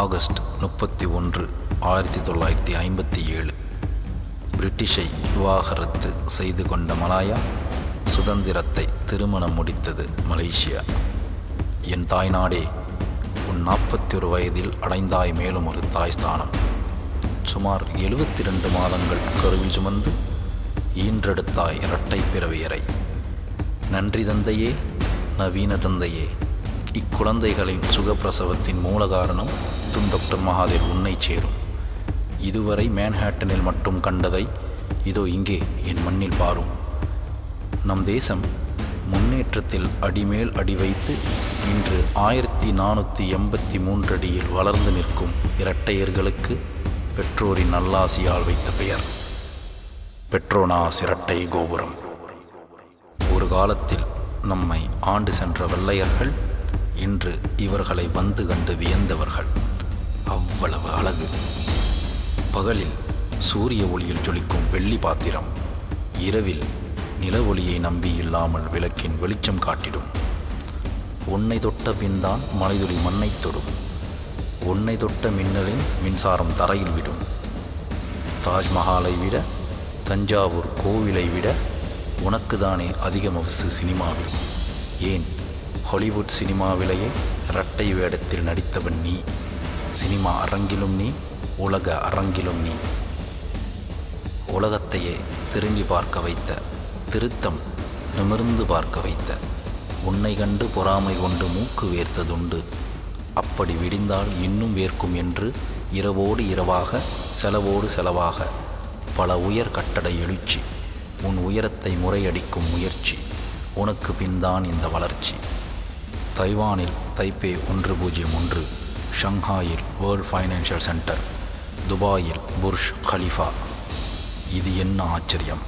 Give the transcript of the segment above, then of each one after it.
August முப்பத்தி ஒன்று ஆயிரத்தி தொள்ளாயிரத்தி ஐம்பத்தி ஏழு. பிரிட்டிஷை விவாகரத்து செய்து கொண்ட மலாயா சுதந்திரத்தை திருமணம் முடித்தது மலேசியா. என் தாய்நாடே உன் நாற்பத்தி ஒரு வயதில் அடைந்தாய் மேலும் ஒரு தாய் ஸ்தானம். சுமார் எழுபத்தி ரெண்டு மாதங்கள் கருவில் சுமந்து ஈன்றெடுத்தாய் இரட்டை பிறவியரை நன்றி தந்தையே நவீன தந்தையே. குழந்தைகளின் சுகப்பிரசவத்தின் மூல காரணம் துன் டாக்டர் மகாதேவ் உன்னை சேரும். இதுவரை மேன்ஹாட்டனில் மட்டும் கண்டதை இதோ இங்கே என் மண்ணில் பாரும். நம் தேசம் முன்னேற்றத்தில் அடிமேல் அடி வைத்து இன்று ஆயிரத்தி நானூற்றி எண்பத்தி மூன்று அடியில் வளர்ந்து நிற்கும் இரட்டையர்களுக்கு பெற்றோரின் நல்லாசியால் வைத்த பெயர். பெட்ரோனாஸ் இரட்டை கோபுரம். ஒரு காலத்தில் நம்மை ஆண்டு சென்ற வெள்ளையர்கள் இன்று இவர்களை வந்து கண்டு வியந்தவர்கள். அவ்வளவு அழகு. பகலில் சூரிய ஒளியில் ஜொலிக்கும் வெள்ளி பாத்திரம். இரவில் நில ஒளியை நம்பி இல்லாமல் விளக்கின் வெளிச்சம் காட்டிடும். உன்னை தொட்ட பின்தான் மலைதுளி மண்ணைத் தொடும். உன்னை தொட்ட மின்னலின் மின்சாரம் தரையில் விடும். தாஜ்மஹாலை விட தஞ்சாவூர் கோவிலை விட உனக்கு தானே அதிக மவுசு சினிமாவில். ஏன் ஹாலிவுட் சினிமாவிலேயே இரட்டை வேடத்தில் நடித்தவன் நீ. சினிமா அரங்கிலும் நீ உலக அரங்கிலும் நீ. உலகத்தையே திரும்பி பார்க்க வைத்த திருத்தம் நிமிர்ந்து பார்க்க வைத்த உன்னை கண்டு பொறாமை கொண்டு மூக்கு வேர்த்ததுண்டு. அப்படி விடிந்தால் இன்னும் வேர்க்கும் என்று இரவோடு இரவாக செலவோடு செலவாக பல உயர் கட்டட எழுச்சி உன் உயரத்தை முறையடிக்கும் முயற்சி உனக்கு பின்தான் இந்த வளர்ச்சி. தைவானில் தைப்பே ஒன்று பூஜ்ஜியம் ஒன்று ஷங்காயில் வேர்ல்ட் ஃபைனான்சியல் சென்டர் துபாயில் புர்ஷ் ஹலிஃபா இது என்ன ஆச்சரியம்?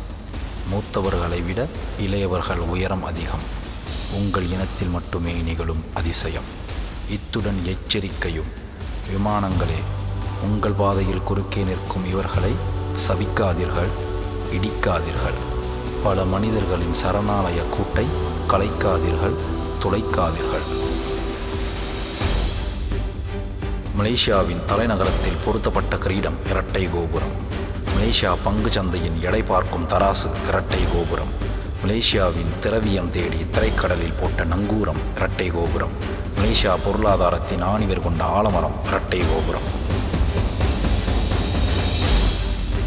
மூத்தவர்களை விட இளையவர்கள் உயரம் அதிகம். உங்கள் இனத்தில் மட்டுமே நிகழும் அதிசயம். இத்துடன் எச்சரிக்கையும் விமானங்களே உங்கள் பாதையில் குறுக்கே நிற்கும் இவர்களை சபிக்காதீர்கள் இடிக்காதீர்கள். பல மனிதர்களின் சரணாலய கூட்டை கலைக்காதீர்கள் துளைக்காதீர்கள் மலேசியாவின் தலைநகரத்தில் பொருத்தப்பட்ட கிரீடம் இரட்டை கோபுரம். மலேசியா பங்கு சந்தையின் எடை பார்க்கும் தராசு இரட்டை கோபுரம். மலேசியாவின் திரவியம் தேடி திரைக்கடலில் போட்ட நங்கூரம் இரட்டை கோபுரம். மலேசியா பொருளாதாரத்தின் ஆணிவர் கொண்ட ஆலமரம் இரட்டை கோபுரம்.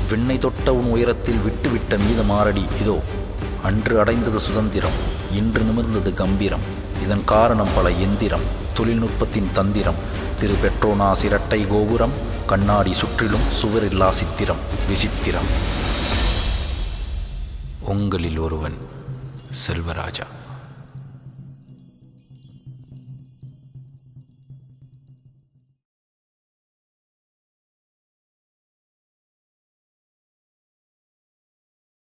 விண்ணை தொட்ட உன் உயரத்தில் விட்டுவிட்ட மீத மாரடி இதோ. அன்று அடைந்தது சுதந்திரம் இன்று நிமிர்ந்தது கம்பீரம். இதன் காரணம் பல எந்திரம் தொழில்நுட்பத்தின் தந்திரம் திரு பெட்ரோனாஸ் இரட்டை கோபுரம் கண்ணாடி சுற்றிலும் சுவரில்லா சித்திரம் விசித்திரம். உங்களில் ஒருவன் செல்வராஜா.